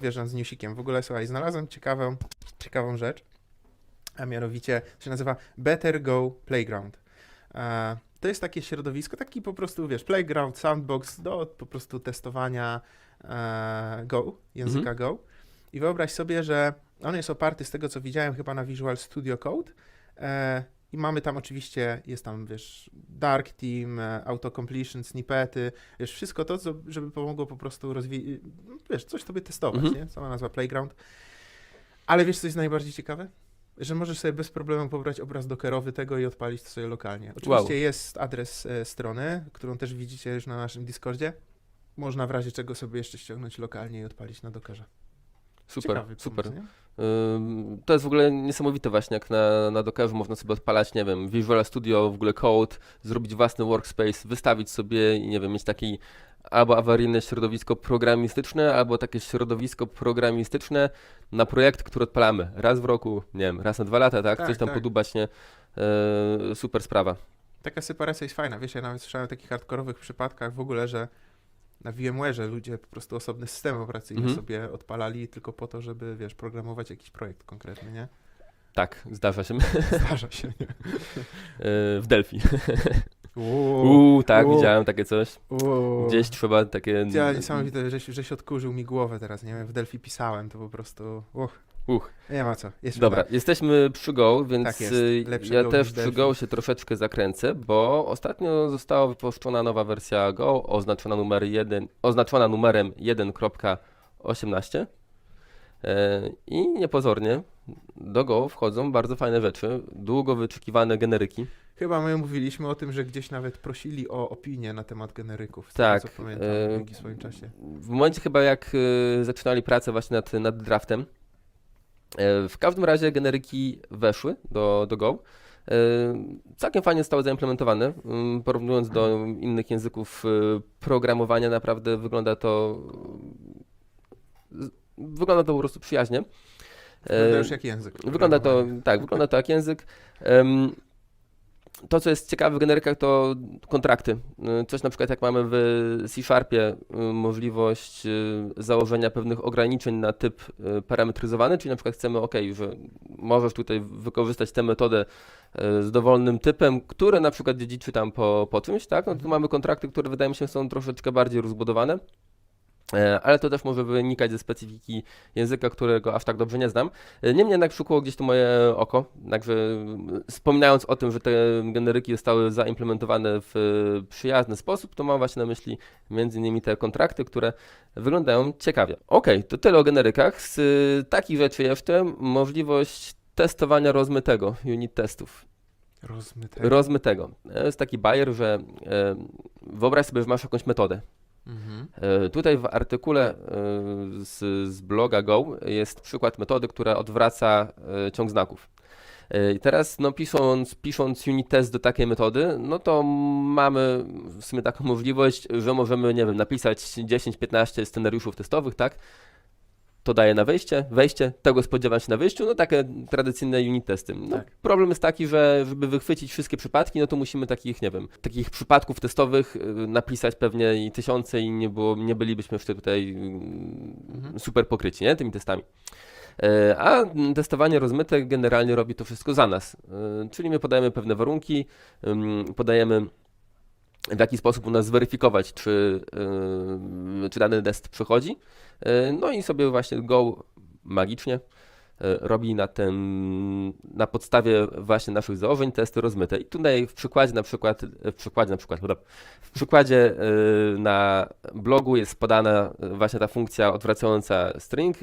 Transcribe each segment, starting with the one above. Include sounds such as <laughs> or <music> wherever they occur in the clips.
wjeżdżam z newsikiem. W ogóle, słuchaj, znalazłem ciekawą, ciekawą rzecz, a mianowicie to się nazywa Better Go Playground. E, to jest takie środowisko, taki po prostu, wiesz, playground, sandbox do po prostu testowania e, Go, języka Go. I wyobraź sobie, że on jest oparty z tego, co widziałem chyba na Visual Studio Code. I mamy tam oczywiście, jest tam, wiesz, Dark Team, e, autocompletion, snippety, wiesz, wszystko to, co, żeby pomogło po prostu rozwijać, wiesz, coś sobie testować, Mhm. nie? Sama nazwa Playground. Ale wiesz, co jest najbardziej ciekawe? Że możesz sobie bez problemu pobrać obraz dockerowy tego i odpalić to sobie lokalnie. Oczywiście Wow. jest adres e, strony, którą też widzicie już na naszym Discordzie. Można w razie czego sobie jeszcze ściągnąć lokalnie i odpalić na dockerze. Super, Ciekawy super. pomysł, To jest w ogóle niesamowite właśnie, jak na, na Dockerze można sobie odpalać, nie wiem, Visual Studio, w ogóle Code, zrobić własny workspace, wystawić sobie i nie wiem, mieć taki albo awaryjne środowisko programistyczne, albo takie środowisko programistyczne na projekt, który odpalamy raz w roku, nie wiem, raz na dwa lata, tak? Tak, Coś tam tak. podubać, nie? Yy, super sprawa. Taka separacja jest fajna. Wiesz, ja nawet słyszałem o takich hardkorowych przypadkach w ogóle, że na VMware'ze ludzie po prostu osobny system operacyjny Mhm. sobie odpalali tylko po to, żeby, wiesz, programować jakiś projekt konkretny, nie? Tak, zdarza się. <laughs> Zdarza się, nie? Yy, w Delphi. Uuu, Uuu, tak, uuu. widziałem takie coś. uuu. Gdzieś trzeba takie... Ja niesamowite, żeś, żeś odkurzył mi głowę teraz, nie wiem, w Delphi pisałem, to po prostu, uch, Uch. nie ma co. Jest Dobra, jesteśmy przy Go, więc Tak jest. y, ja Go też przy. Go się troszeczkę zakręcę, bo ostatnio została wypuszczona nowa wersja Go, oznaczona, numer 1, oznaczona numerem 1.18 e, i niepozornie do Go wchodzą bardzo fajne rzeczy, długo wyczekiwane generyki. Chyba my mówiliśmy o tym, że gdzieś nawet prosili o opinię na temat generyków, Tak, tego co pamiętam, e, w swoim czasie. W momencie chyba jak y, zaczynali pracę właśnie nad, nad draftem, w każdym razie generyki weszły do, do Go. E, Całkiem fajnie zostały zaimplementowane. Mm, Porównując do innych języków y, programowania, naprawdę wygląda to wygląda to po prostu przyjaźnie. Wygląda E, już jak język. Wygląda to, tak, wygląda to jak język. To, co jest ciekawe w generykach, to kontrakty. Y, Coś na przykład jak mamy w C-Sharpie y, możliwość y, założenia pewnych ograniczeń na typ parametryzowany, czyli na przykład chcemy, ok, że możesz tutaj wykorzystać tę metodę z dowolnym typem, który na przykład dziedziczy tam po, po czymś, tak? No to tu mamy kontrakty, które wydaje mi się są troszeczkę bardziej rozbudowane. E, Ale to też może wynikać ze specyfiki języka, którego aż tak dobrze nie znam. E, Niemniej jednak przykuło gdzieś to moje oko, także mm, wspominając o tym, że te generyki zostały zaimplementowane w e, przyjazny sposób, to mam właśnie na myśli między innymi te kontrakty, które wyglądają ciekawie. Okej, to tyle o generykach. Z takich rzeczy jeszcze możliwość testowania rozmytego, unit testów. Rozmyte. Rozmytego. E, Jest taki bajer, że wyobraź sobie, że masz jakąś metodę, Mhm. E, Tutaj w artykule e, z, z bloga Go jest przykład metody, która odwraca e, ciąg znaków. I teraz no, pisząc, pisząc unit test do takiej metody, no to mamy w sumie taką możliwość, że możemy, nie wiem, napisać 10-15 scenariuszów testowych, tak? To daje na wejście, wejście, tego spodziewam się na wyjściu, no takie tradycyjne unit testy. No, Tak. Problem jest taki, że żeby wychwycić wszystkie przypadki, no to musimy takich, nie wiem, takich przypadków testowych y, napisać pewnie i tysiące i nie, było, nie bylibyśmy jeszcze tutaj Mhm. y, super pokryci, nie, tymi testami. E, A testowanie rozmyte generalnie robi to wszystko za nas. E, Czyli my podajemy pewne warunki, podajemy w jaki sposób u nas zweryfikować, czy, yy, czy dany test przechodzi. Yy, No i sobie właśnie Go magicznie yy, robi na tym, na podstawie właśnie naszych założeń testy rozmyte. I tutaj w przykładzie na przykład, w przykładzie na przykład, w przykładzie na blogu jest podana właśnie ta funkcja odwracająca string,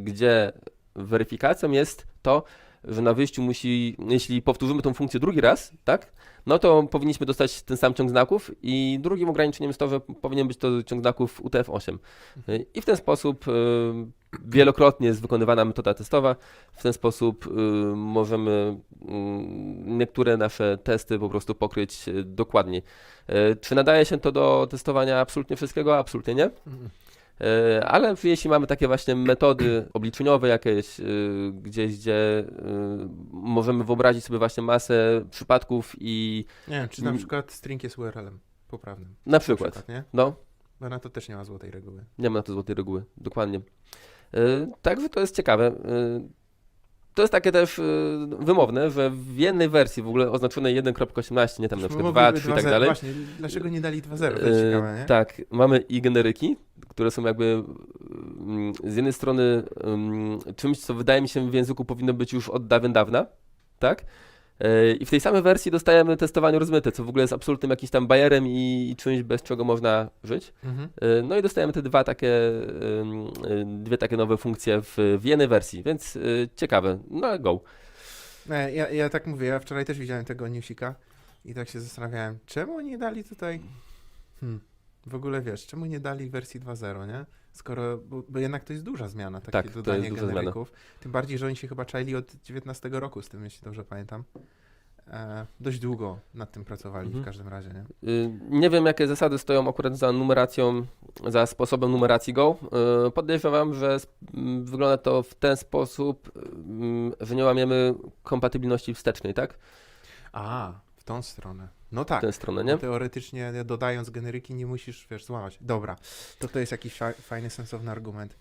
gdzie weryfikacją jest to, że na wyjściu musi, jeśli powtórzymy tą funkcję drugi raz, tak, no to powinniśmy dostać ten sam ciąg znaków i drugim ograniczeniem jest to, że powinien być to ciąg znaków UTF-8. Y, I w ten sposób y, wielokrotnie jest wykonywana metoda testowa. W ten sposób y, możemy y, niektóre nasze testy po prostu pokryć dokładniej. Czy nadaje się to do testowania absolutnie wszystkiego? Absolutnie nie. E, Ale jeśli mamy takie właśnie metody obliczeniowe jakieś, y, gdzieś gdzie y, możemy wyobrazić sobie właśnie masę przypadków i Nie czy na przykład string jest URL-em poprawnym. na przykład, nie? no, Bo na to też nie ma złotej reguły. nie ma na to złotej reguły, dokładnie. Także to jest ciekawe. To jest takie też y, wymowne, że w jednej wersji w ogóle oznaczonej 1.18, nie tam na przykład 2, 3 i tak 2.0. dalej. Właśnie, dlaczego nie dali 2.0? To jest y, ciekawe, nie? Tak, mamy i generyki, które są jakby mm, z jednej strony mm, czymś, co wydaje mi się w języku powinno być już od dawien dawna, tak? Y, I w tej samej wersji dostajemy testowanie rozmyte, co w ogóle jest absolutnym jakimś tam bajerem i, i czymś, bez czego można żyć. Mhm. Y, No i dostajemy te dwa takie, y, dwie takie nowe funkcje w, w jednej wersji, więc ciekawe. No go. Ja, ja tak mówię, ja wczoraj też widziałem tego newsika i tak się zastanawiałem, czemu nie dali tutaj, hmm, w ogóle wiesz, czemu nie dali wersji 2.0, nie? Skoro, bo, bo jednak to jest duża zmiana, takie Tak, to dodanie duża zmiana. generyków. Tym bardziej, że oni się chyba czali od 19 roku z tym, jeśli dobrze pamiętam. E, dość długo nad tym pracowali Mhm. w każdym razie, nie? Y, Nie wiem, jakie zasady stoją akurat za numeracją, za sposobem numeracji Go. Y, Podejrzewam, że sp- m, wygląda to w ten sposób, że nie łamiemy kompatybilności wstecznej, tak? A, tą stronę. No W tak. tę stronę, nie? Teoretycznie dodając generyki nie musisz, wiesz, złamać. Dobra, to to jest jakiś fa- fajny, sensowny argument.